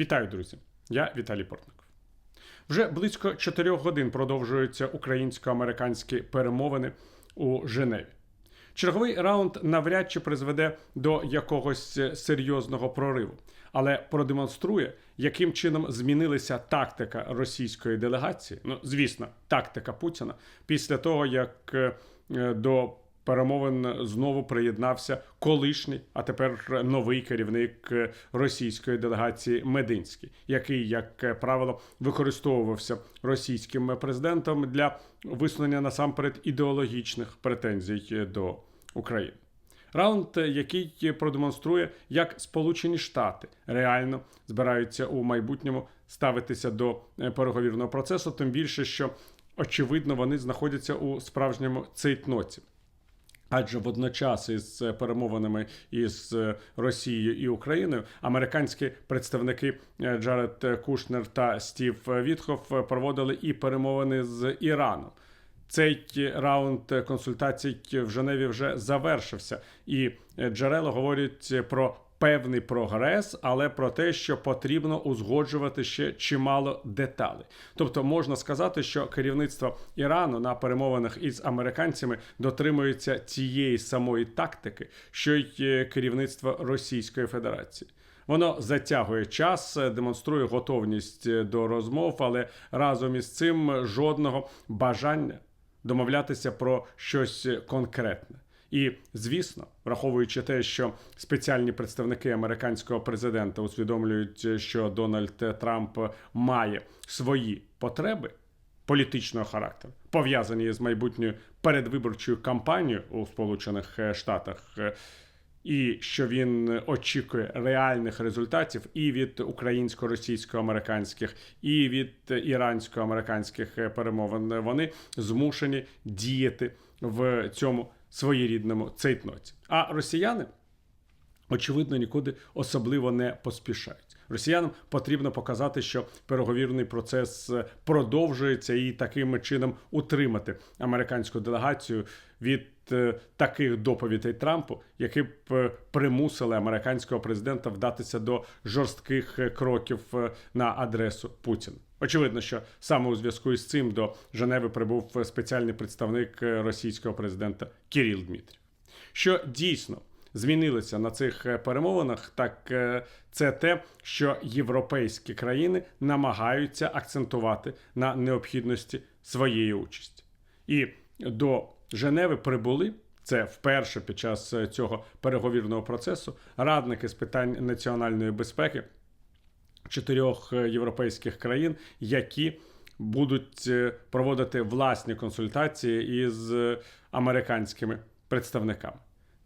Вітаю, друзі! Я Віталій Портников. Вже близько 4 годин продовжуються українсько-американські перемовини у Женеві. Черговий раунд навряд чи призведе до якогось серйозного прориву, але продемонструє, яким чином змінилася тактика російської делегації. Ну, звісно, тактика Путіна після того, як е, до перемовин знову приєднався колишній, а тепер новий керівник російської делегації Мединський, який, як правило, використовувався російським президентом для висунення насамперед ідеологічних претензій до України. Раунд, який продемонструє, як Сполучені Штати реально збираються у майбутньому ставитися до переговірного процесу, тим більше, що очевидно вони знаходяться у справжньому цейтноті. Адже водночас із перемовинами із Росією і Україною американські представники Джаред Кушнер та Стів Вітхоф проводили і перемовини з Іраном. Цей раунд консультацій в Женеві вже завершився, і джерела говорять про певний прогрес, але про те, що потрібно узгоджувати ще чимало деталей. Тобто можна сказати, що керівництво Ірану на перемовинах із американцями дотримується тієї самої тактики, що й керівництво Російської Федерації. Воно затягує час, демонструє готовність до розмов, але разом із цим жодного бажання домовлятися про щось конкретне. І звісно, враховуючи те, що спеціальні представники американського президента усвідомлюють, що Дональд Трамп має свої потреби політичного характеру, пов'язані з майбутньою передвиборчою кампанією у Сполучених Штатах. І що він очікує реальних результатів і від українсько-російсько-американських, і від ірансько-американських перемовин, вони змушені діяти в цьому своєрідному цейтноті. А росіяни, очевидно, нікуди особливо не поспішають. Росіянам потрібно показати, що переговірний процес продовжується і таким чином утримати американську делегацію від таких доповідей Трампу, які б примусили американського президента вдатися до жорстких кроків на адресу Путіна. Очевидно, що саме у зв'язку із цим до Женеви прибув спеціальний представник російського президента Кіріл Дмитрів. Що дійсно змінилося на цих перемовинах, так це те, що європейські країни намагаються акцентувати на необхідності своєї участі. І до Женеви прибули. Це вперше під час цього переговірного процесу радники з питань національної безпеки чотирьох європейських країн, які будуть проводити власні консультації із американськими представниками.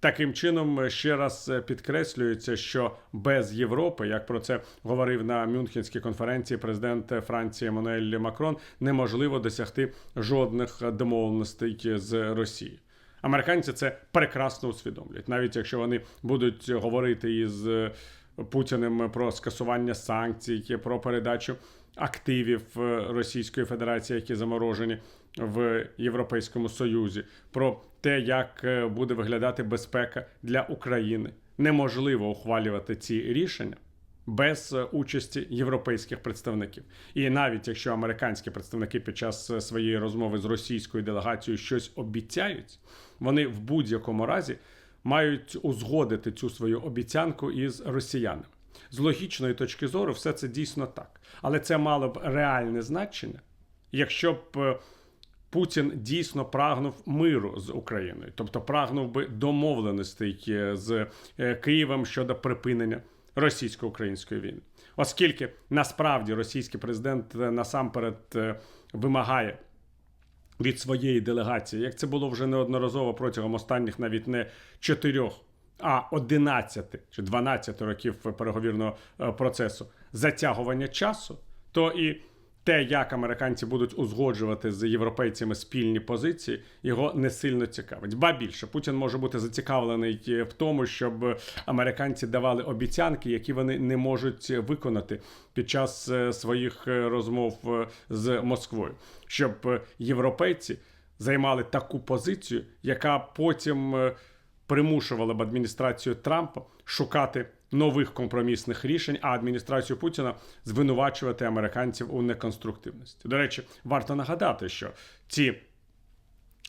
Таким чином, ще раз підкреслюється, що без Європи, як про це говорив на Мюнхенській конференції президент Франції Еммануель Макрон, неможливо досягти жодних домовленостей з Росією. Американці це прекрасно усвідомлюють, навіть якщо вони будуть говорити із Путіним про скасування санкцій, про передачу активів Російської Федерації, які заморожені в Європейському Союзі, про те, як буде виглядати безпека для України. Неможливо ухвалювати ці рішення без участі європейських представників. І навіть якщо американські представники під час своєї розмови з російською делегацією щось обіцяють, вони в будь-якому разі мають узгодити цю свою обіцянку із росіянами. З логічної точки зору, все це дійсно так. Але це мало б реальне значення, якщо б Путін дійсно прагнув миру з Україною, тобто прагнув би домовленостей з Києвом щодо припинення російсько-української війни, оскільки насправді російський президент насамперед вимагає від своєї делегації, як це було вже неодноразово протягом останніх навіть не чотирьох, а 11 чи 12 років переговірного процесу затягування часу, то і те, як американці будуть узгоджувати з європейцями спільні позиції, його не сильно цікавить. Ба більше Путін може бути зацікавлений в тому, щоб американці давали обіцянки, які вони не можуть виконати під час своїх розмов з Москвою, щоб європейці займали таку позицію, яка потім примушувала б адміністрацію Трампа шукати нових компромісних рішень, а адміністрацію Путіна звинувачувати американців у неконструктивності. До речі, варто нагадати, що ці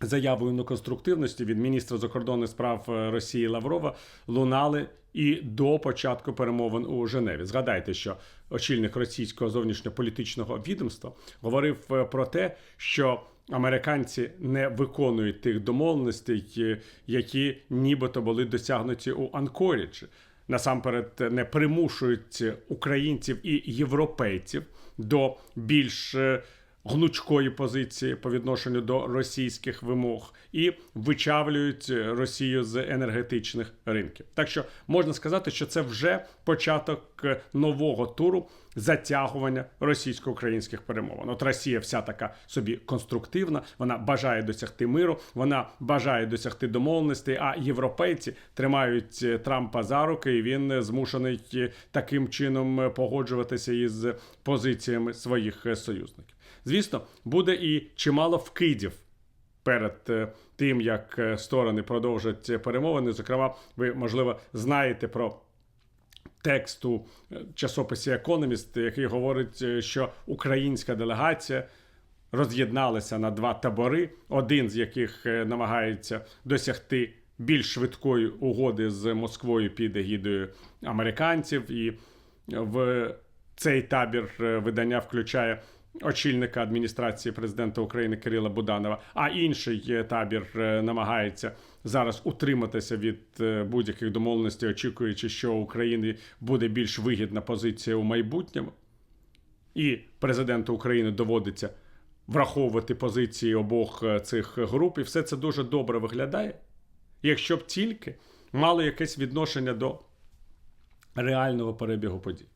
заявою неконструктивності від міністра закордонних справ е, Росії Лаврова лунали і до початку перемовин у Женеві. Згадайте, що очільник російського зовнішньополітичного відомства говорив е, про те, що американці не виконують тих домовленостей, е, які нібито були досягнуті у Анкоріджі. Насамперед не примушують українців і європейців до більш е, гнучкої позиції по відношенню до російських вимог і вичавлюють Росію з енергетичних ринків. Так що можна сказати, що це вже початок нового туру затягування російсько-українських перемовин. От Росія вся така собі конструктивна, вона бажає досягти миру, вона бажає досягти домовленостей. А європейці тримають Трампа за руки, і він змушений таким чином погоджуватися із позиціями своїх союзників. Звісно, буде і чимало вкидів перед е, тим, як е, сторони продовжать перемовини. Зокрема, ви можливо знаєте про текст у е, часописі Економіст, який говорить, що українська делегація роз'єдналася на два табори, один з яких намагається досягти більш швидкої угоди з Москвою під егідою американців, і в цей табір видання включає очільника адміністрації президента України Кирила Буданова. А інший е, табір е, намагається зараз утриматися від е, будь-яких домовленостей, очікуючи, що Україні буде більш вигідна позиція у майбутньому. І президенту України доводиться враховувати позиції обох цих груп, і все це дуже добре виглядає, якщо б тільки мало якесь відношення до реального перебігу подій.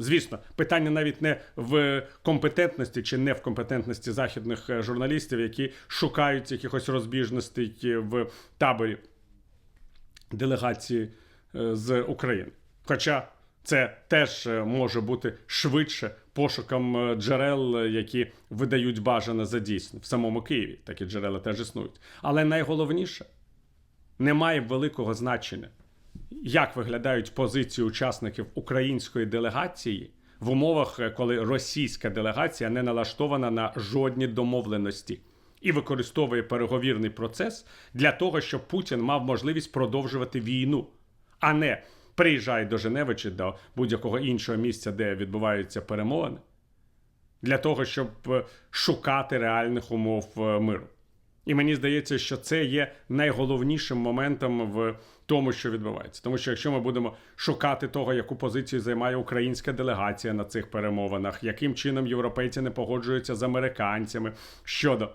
Звісно, питання навіть не в компетентності чи не в компетентності західних е, журналістів, які шукають якихось розбіжностей в таборі делегації е, з України. Хоча це теж е, може бути швидше пошуком е, джерел, е, які видають бажане за дійсне в самому Києві. Такі джерела теж існують. Але найголовніше немає великого значення, як виглядають позиції учасників української делегації в умовах, е, коли російська делегація не налаштована на жодні домовленості і використовує переговірний процес для того, щоб Путін мав можливість продовжувати війну, а не приїжджає до Женеви чи до будь-якого іншого місця, де відбуваються перемовини, для того, щоб е, шукати реальних умов е, миру. І мені здається, що це є найголовнішим моментом в тому, що відбувається. Тому що якщо ми будемо шукати того, яку позицію займає українська делегація на цих перемовинах, яким чином європейці не погоджуються з американцями щодо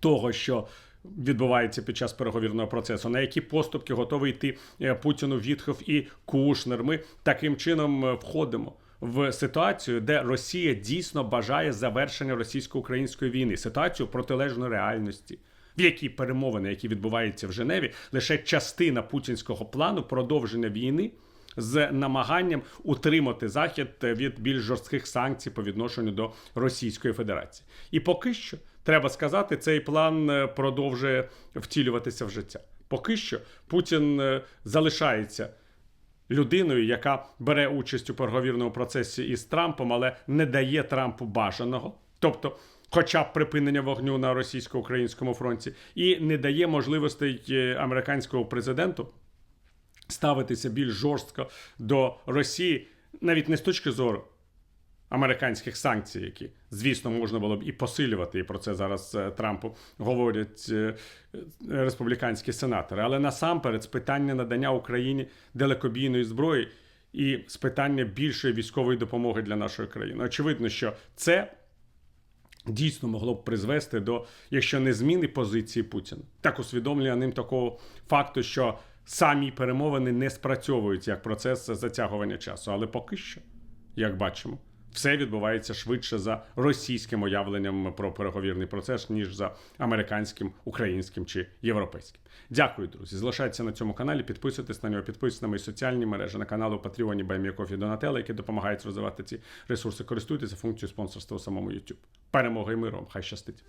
того, що відбувається під час переговірного процесу, на які поступки готовий йти е, Путіну Вітхов і Кушнер. Ми таким чином е, входимо. В ситуацію, де Росія дійсно бажає завершення російсько-української війни, ситуацію протилежної реальності, в якій перемовини, які відбуваються в Женеві, лише частина путінського плану продовження війни з намаганням утримати захід від більш жорстких санкцій по відношенню до Російської Федерації. І поки що треба сказати, цей план е, продовжує втілюватися в життя. Поки що Путін е, залишається людиною, яка бере участь у переговірному процесі із Трампом, але не дає Трампу бажаного, тобто, хоча б припинення вогню на російсько-українському фронті, і не дає можливостей е, американського президенту ставитися більш жорстко до Росії, навіть не з точки зору. Американських санкцій, які, звісно, можна було б і посилювати, і про це зараз е, Трампу говорять е, республіканські сенатори. Але насамперед з питання надання Україні далекобійної зброї і з питання більшої військової допомоги для нашої країни. Очевидно, що це дійсно могло б призвести до, якщо не зміни позиції Путіна, так усвідомлення ним такого факту, що самі перемовини не спрацьовують як процес затягування часу. Але поки що, як бачимо все відбувається швидше за російським уявленням про переговірний процес, ніж за американським, українським чи європейським. Дякую, друзі. Залишайтеся на цьому каналі, підписуйтесь на нього, підписуйтесь на мої соціальні мережі, на канал у Патреоні Байміякофі Донателла, які допомагають розвивати ці ресурси. Користуйтеся функцією спонсорства у самому YouTube. Перемоги і миром. Хай щастить!